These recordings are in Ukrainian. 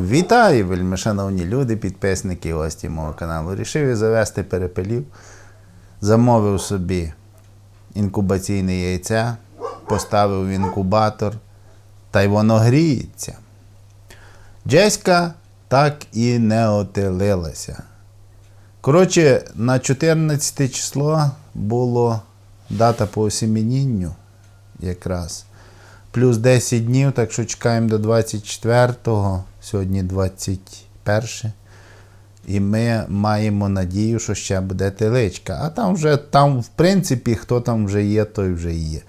Вітаю, вельми шановні люди, підписники гості мого каналу. Рішив я завести перепелів. Замовив собі інкубаційне яйце, поставив в інкубатор, та й воно гріється. Джеська так і не отелилася. Коротше, на 14 число було дата по осімінінню якраз. Плюс 10 днів, так що чекаємо до 24-го, сьогодні 21. І ми маємо надію, що ще буде теличка. А там вже, там, в принципі, хто там вже є, той вже є.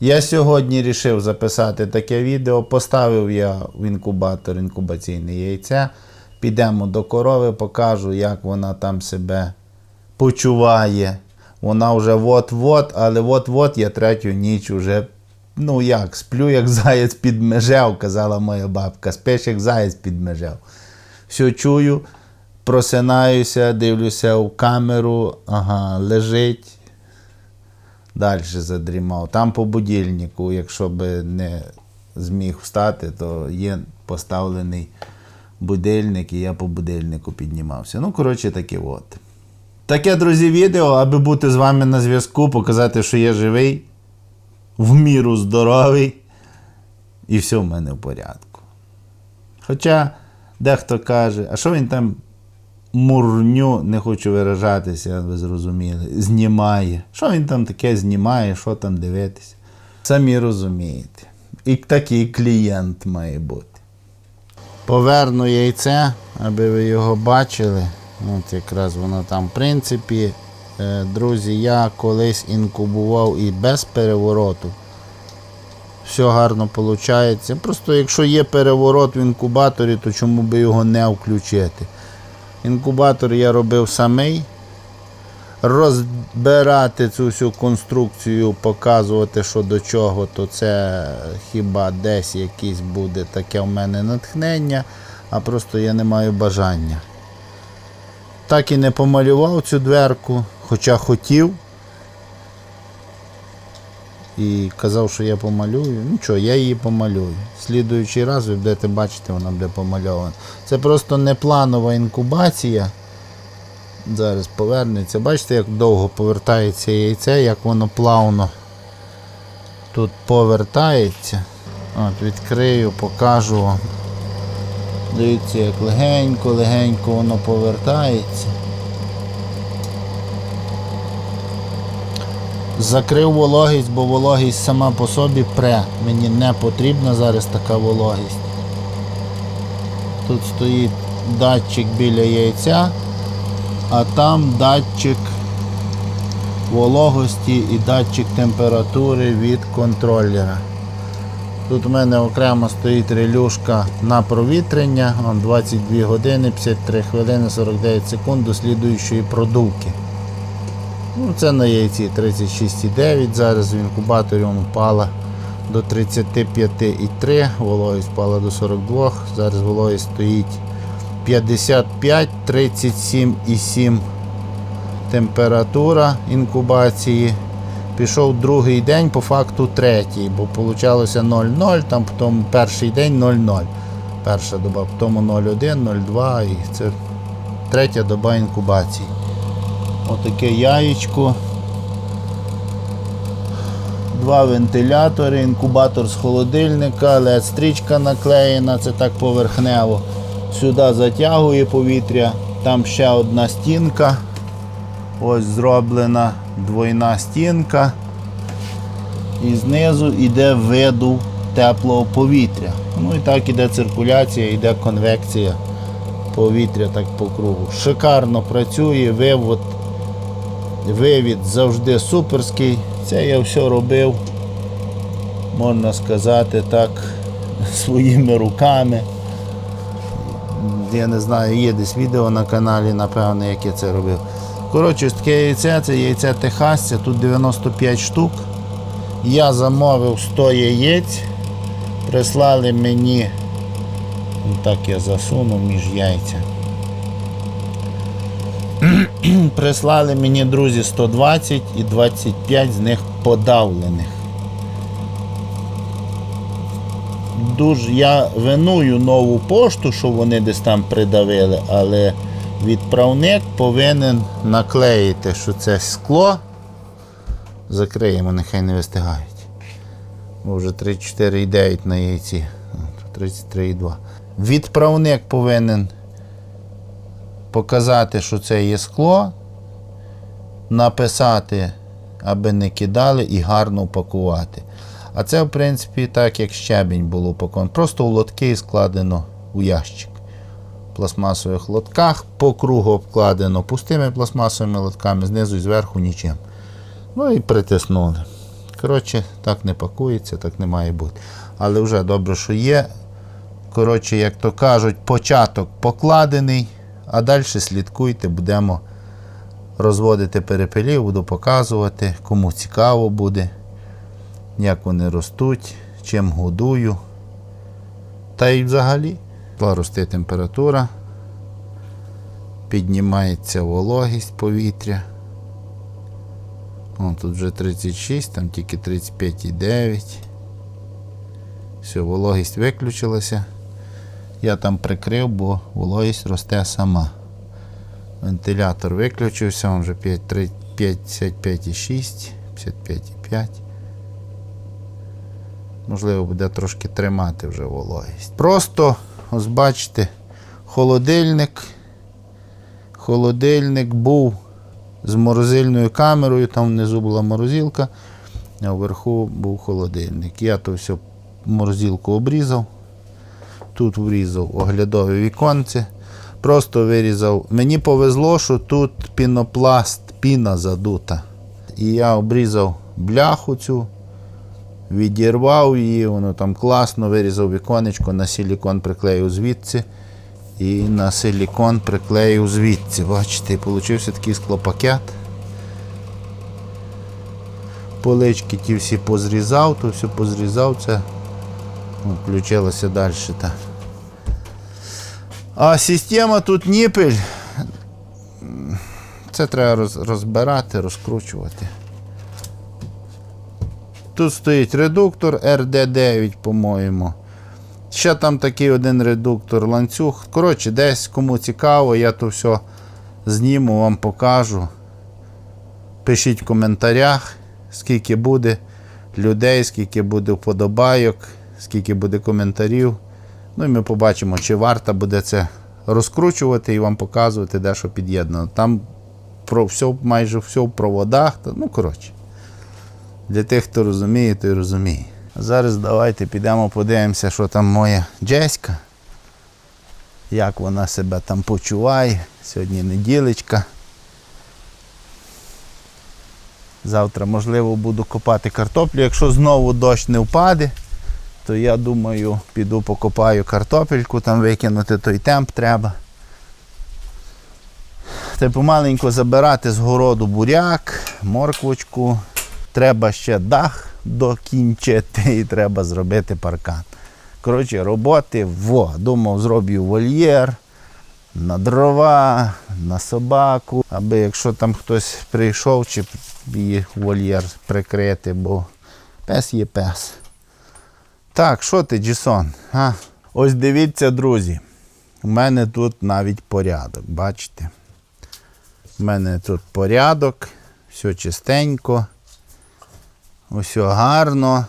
Я сьогодні вирішив записати таке відео. Поставив я в інкубатор інкубаційне яйце. Підемо до корови, покажу, як вона там себе почуває. Вона вже от-от, але от-от я третю ніч уже, ну як, сплю, як заєць під межев, казала моя бабка. Спиш, як заєць під межев. Все чую, просинаюся, дивлюся в камеру, ага, лежить. Далі задрімав. Там по будильнику, якщо би не зміг встати, то є поставлений будильник, і я по будильнику піднімався. Ну, коротше, таке от. Таке, друзі, відео, аби бути з вами на зв'язку, показати, що я живий, в міру здоровий, і все в мене в порядку. Хоча дехто каже, а що він там мурню, не хочу виражатися, ви зрозуміли, знімає. Що він там таке знімає, що там дивитися? Самі розумієте. І такий клієнт має бути. Поверну яйце, аби ви його бачили. От якраз воно там. В принципі, друзі, я колись інкубував і без перевороту. Все гарно виходить. Просто якщо є переворот в інкубаторі, то чому би його не включити? Інкубатор я робив самий. Розбирати цю всю конструкцію, показувати, що до чого, то це хіба десь якесь буде таке в мене натхнення, а просто я не маю бажання. Так і не помалював цю дверку, хоча хотів. І казав, що я помалюю. Ну що, я її помалюю. Слідуючий раз ви будете бачити, вона буде помальована. Це просто не планова інкубація. Зараз повернеться. Бачите, як довго повертається яйце, як воно плавно тут повертається. От, відкрию, покажу вам. Дивіться, як легенько-легенько воно повертається. Закрив вологість, бо вологість сама по собі пре. Мені не потрібна зараз така вологість. Тут стоїть датчик біля яйця, а там датчик вологості і датчик температури від контролера. Тут у мене окремо стоїть релюшка на провітрення, 22 години, 53 хвилини, 49 секунд до слідуючої продувки. Ну, Це на яйці 36,9. Зараз в інкубаторі воно впала до 35,3, вологість впала до 42, зараз вологість стоїть 55, 37,7 температура інкубації. Пішов другий день, по факту третій, бо вийшло 0,0, там потім перший день 0,0. Перша доба, потім 0,1, 0,2 і це третя доба інкубації. Отаке яєчко. Два вентилятори, інкубатор з холодильника, led стрічка наклеєна, це так поверхнево. Сюди затягує повітря, там ще одна стінка. Ось зроблена двойна стінка. І знизу йде видув теплого повітря. Ну і так іде циркуляція, йде конвекція повітря так по кругу. Шикарно працює, вивод, вивід завжди суперський. Це я все робив, можна сказати так, своїми руками. Я не знаю, є десь відео на каналі, напевно, як я це робив. Коротше, таке яйце, це яйце Техасця, тут 95 штук. Я замовив 100 яєць, прислали мені, ну, так я засунув між яйця. Прислали мені, друзі, 120 і 25 з них подавлених. дуже. Я виную нову пошту, що вони десь там придавили, але відправник повинен наклеїти, що це скло. Закриємо, нехай не вистигають. Бо вже 34,9 на яйці. 33,2. Відправник повинен показати, що це є скло, написати, аби не кидали і гарно упакувати. А це, в принципі, так, як щебінь було упаковано. Просто у лотки складено у ящик. В пластмасових лотках по кругу обкладено пустими пластмасовими лотками, знизу і зверху нічим. Ну і притиснули. Коротше, так не пакується, так не має бути. Але вже добре, що є. Коротше, як то кажуть, початок покладений, а далі слідкуйте, будемо розводити перепелів, буду показувати, кому цікаво буде, як вони ростуть, чим годую. Та й взагалі рости температура, піднімається вологість повітря. О, тут вже 36, там тільки 35,9. Все, вологість виключилася. Я там прикрив, бо вологість росте сама. Вентилятор виключився, він вже 55,6, 55,5. Можливо, буде трошки тримати вже вологість. Просто, ось бачите, холодильник. Холодильник був з морозильною камерою, там внизу була морозилка, а вверху був холодильник. Я то все морозилку обрізав. Тут врізав оглядове віконце. Просто вирізав. Мені повезло, що тут пінопласт, піна задута. І я обрізав бляху цю, відірвав її, воно там класно, вирізав віконечко, на силікон приклеїв звідси. І на силікон приклеїв звідси. Бачите, і получився такий склопакет. Полички ті всі позрізав, то все позрізав, це включилося далі. Та. А система тут ніпель. Це треба розбирати, розкручувати. Тут стоїть редуктор RD9, по-моєму. Ще там такий один редуктор, ланцюг. Коротше, десь кому цікаво, я то все зніму, вам покажу. Пишіть в коментарях, скільки буде людей, скільки буде вподобайок, скільки буде коментарів. Ну і ми побачимо, чи варто буде це розкручувати і вам показувати, де що під'єднано. Там про все, майже все в проводах. Ну, коротше. Для тих, хто розуміє, той розуміє. А Зараз давайте підемо подивимося, що там моя Джеська. Як вона себе там почуває. Сьогодні неділечка. Завтра, можливо, буду копати картоплю. Якщо знову дощ не впаде, то я думаю, піду покопаю картопельку, там викинути той темп треба. Та й помаленько забирати з городу буряк, морквочку. Треба ще дах докінчити і треба зробити паркан. Коротше, роботи во. Думав, зроблю вольєр на дрова, на собаку, аби якщо там хтось прийшов, чи її вольєр прикрити, бо пес є пес. Так, що ти, Джісон? А? Ось дивіться, друзі. У мене тут навіть порядок, бачите? У мене тут порядок, все чистенько, все гарно.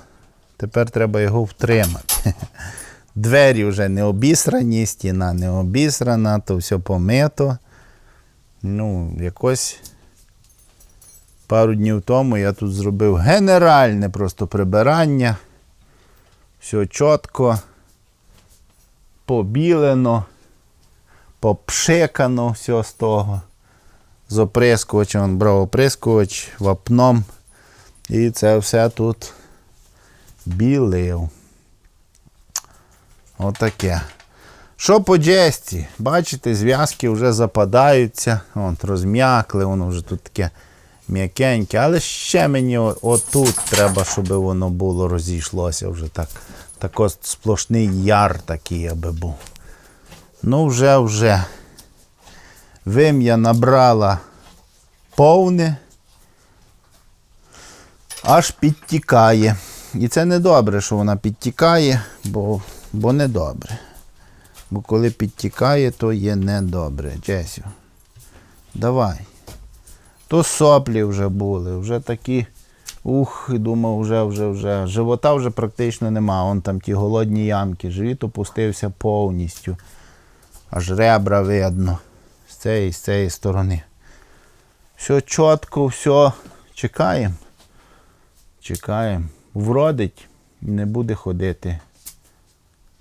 Тепер треба його втримати. Двері вже не обісрані, стіна не обісрана, то все помито. Ну, якось пару днів тому я тут зробив генеральне просто прибирання. Все чітко, побілено, попшикано все з того. З оприскувачем брав оприскувач вапном. І це все тут білив. Отаке. Що по джесті? Бачите, зв'язки вже западаються. От, розм'якли, воно вже тут таке м'якеньке. Але ще мені отут треба, щоб воно було розійшлося вже так. Так сплошний яр такий, аби був. Ну, вже вже. Вим'я набрала повне, аж підтікає. І це не добре, що вона підтікає, бо бо недобре. Бо коли підтікає, то є недобре. Джесю. Давай. То соплі вже були, вже такі. Ух, і думав, вже, вже, вже. Живота вже практично нема. Вон там ті голодні ямки. Живіт опустився повністю. Аж ребра видно. З цієї, з цієї сторони. Все чітко, все. Чекаємо. Чекаємо. Вродить і не буде ходити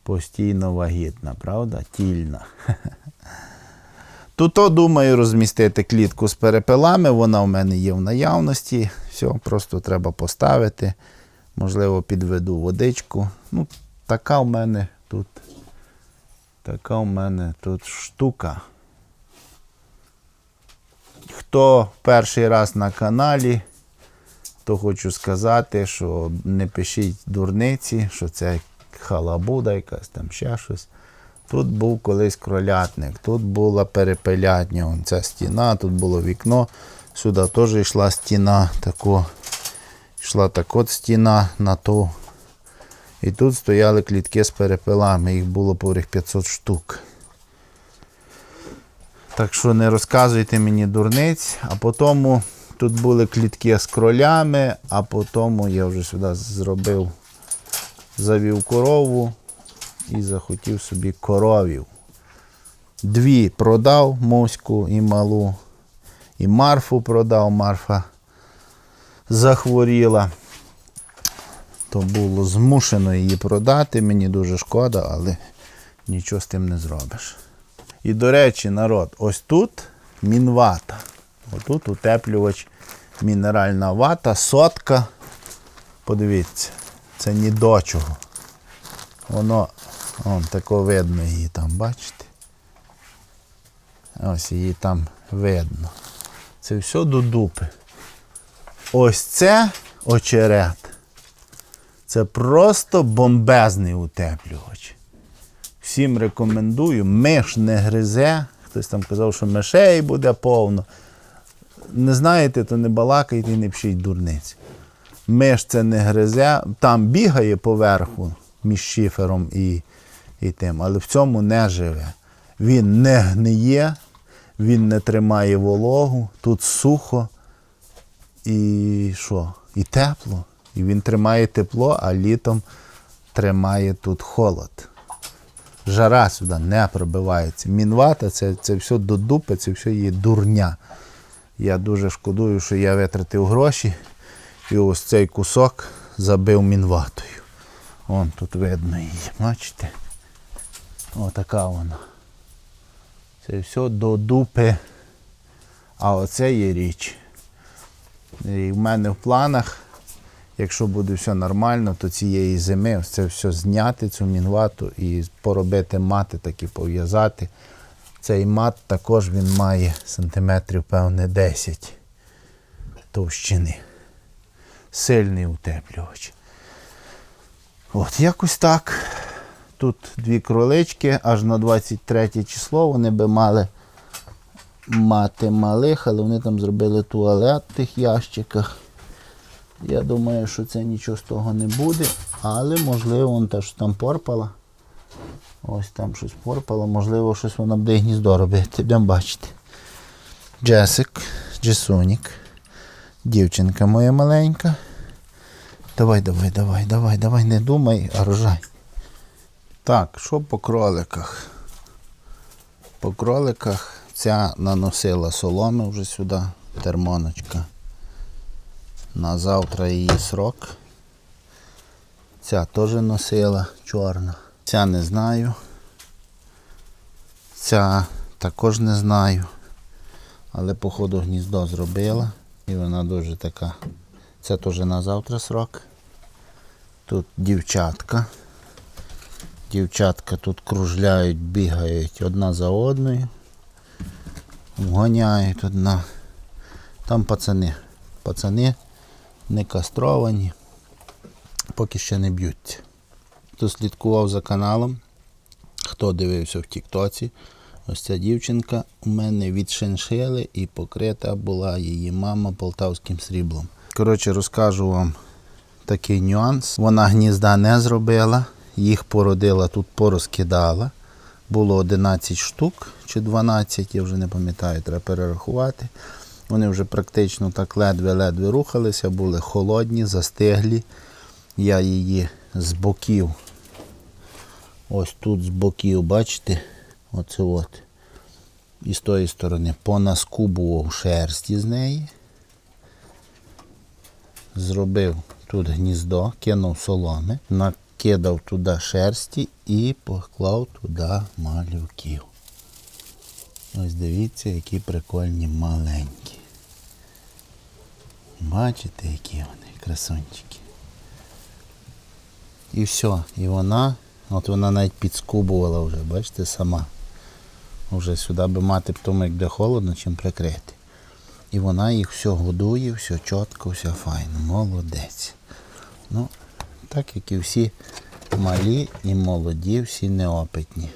постійно вагітна, правда? Тільна. Тут, то, думаю, розмістити клітку з перепелами. Вона в мене є в наявності. Все, просто треба поставити. Можливо, підведу водичку. Ну, така в мене тут. Така в мене тут штука. Хто перший раз на каналі, то хочу сказати, що не пишіть дурниці, що це халабуда якась там ще щось. Тут був колись кролятник, тут була перепелятня, вон ця стіна, тут було вікно, сюди теж йшла стіна, тако, йшла так от стіна на ту. І тут стояли клітки з перепелами, їх було поверх 500 штук. Так що не розказуйте мені дурниць, а потім тут були клітки з кролями, а потім я вже сюди зробив, завів корову і захотів собі коровів. Дві продав моську і малу, і Марфу продав, Марфа захворіла. То було змушено її продати. Мені дуже шкода, але нічого з тим не зробиш. І, до речі, народ, ось тут мінвата. Отут утеплювач мінеральна вата, сотка. Подивіться, це ні до чого. Воно, вон, тако видно її там, бачите? Ось її там видно. Це все до дупи. Ось це очерет. Це просто бомбезний утеплювач. Всім рекомендую. Миш не гризе. Хтось там казав, що мишей буде повно. Не знаєте, то не балакайте і не пишіть дурниць. Миш це не гризе, там бігає поверху між шифером і, і тим, але в цьому не живе. Він не гниє, він не тримає вологу, тут сухо і що? І тепло. І він тримає тепло, а літом тримає тут холод. Жара сюди не пробивається. Мінвата це, це все до дупи, це все є дурня. Я дуже шкодую, що я витратив гроші і ось цей кусок забив мінватою. Вон тут видно її, бачите? Отака вона. Це все до дупи. А оце є річ. І в мене в планах, якщо буде все нормально, то цієї зими це все зняти, цю мінвату і поробити мати такі пов'язати. Цей мат також він має сантиметрів, певне, 10 товщини. Сильний утеплювач. От, якось так. Тут дві кролички, аж на 23 число вони би мали мати малих, але вони там зробили туалет в тих ящиках. Я думаю, що це нічого з того не буде, але можливо вон те, що там порпала. Ось там щось порпало, можливо, щось вона буде гніздо робити. Будемо бачити. Джесик, Джесунік. Дівчинка моя маленька. Давай, давай, давай, давай, давай, не думай, а рожай. Так, що по кроликах? По кроликах ця наносила соломи вже сюди, термоночка. На завтра її срок. Ця теж носила чорна. Ця не знаю. Ця також не знаю. Але походу гніздо зробила. І вона дуже така. Це теж на завтра срок. Тут дівчатка. Дівчатка тут кружляють, бігають одна за одною. Вганяють одна. Там пацани. Пацани не кастровані, поки ще не б'ються. Хто слідкував за каналом, хто дивився в Тіктоці, ось ця дівчинка у мене від шиншили і покрита була її мама полтавським сріблом. Коротше, розкажу вам такий нюанс. Вона гнізда не зробила. Їх породила, тут порозкидала. Було 11 штук чи 12, я вже не пам'ятаю, треба перерахувати. Вони вже практично так ледве-ледве рухалися, були холодні, застиглі. Я її з боків, ось тут з боків, бачите, оце от. І з тої сторони понаскубував шерсті з неї. Зробив тут гніздо, кинув соломи, накидав туди шерсті і поклав туди малюків. Ось дивіться, які прикольні маленькі. Бачите, які вони красунчики. І все. І вона, от вона навіть підскубувала вже, бачите, сама. Вже сюди би мати тому, як де холодно, чим прикрити. І вона їх все годує, все чітко, все файно. Молодець. Ну, так як і всі малі і молоді, всі неопитні.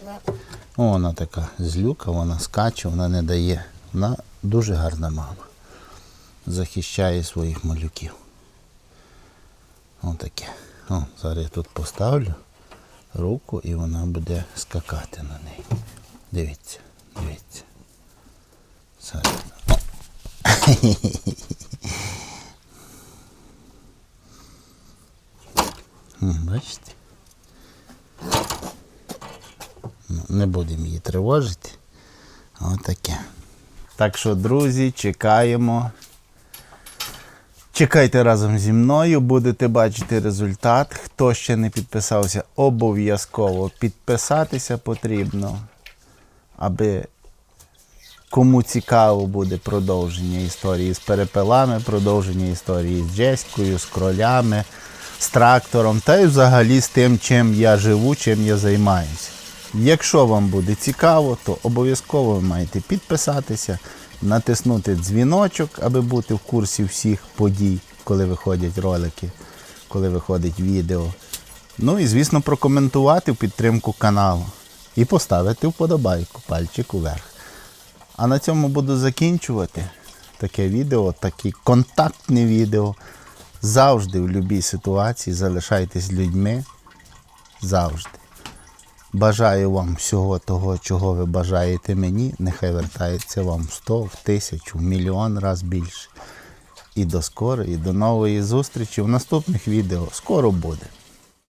О, вона така злюка, вона скаче, вона не дає. Вона дуже гарна мама. Захищає своїх малюків. Отаке. О, зараз я тут поставлю руку і вона буде скакати на неї. Дивіться, дивіться. Зараз. Бачите? Ну, Не будемо її тривожити. Отаке. Так що, друзі, чекаємо. Чекайте разом зі мною, будете бачити результат. Хто ще не підписався, обов'язково підписатися потрібно, аби кому цікаво буде продовження історії з перепелами, продовження історії з Джеською, з кролями, з трактором та й взагалі з тим, чим я живу, чим я займаюся. Якщо вам буде цікаво, то обов'язково ви маєте підписатися, натиснути дзвіночок, аби бути в курсі всіх подій, коли виходять ролики, коли виходить відео. Ну і, звісно, прокоментувати в підтримку каналу і поставити вподобайку, пальчик уверх. А на цьому буду закінчувати таке відео, таке контактне відео. Завжди в будь-якій ситуації залишайтесь людьми. Завжди. Бажаю вам всього того, чого ви бажаєте мені. Нехай вертається вам в 100, в тисячу, в мільйон раз більше. І до скорої, до нової зустрічі в наступних відео. Скоро буде.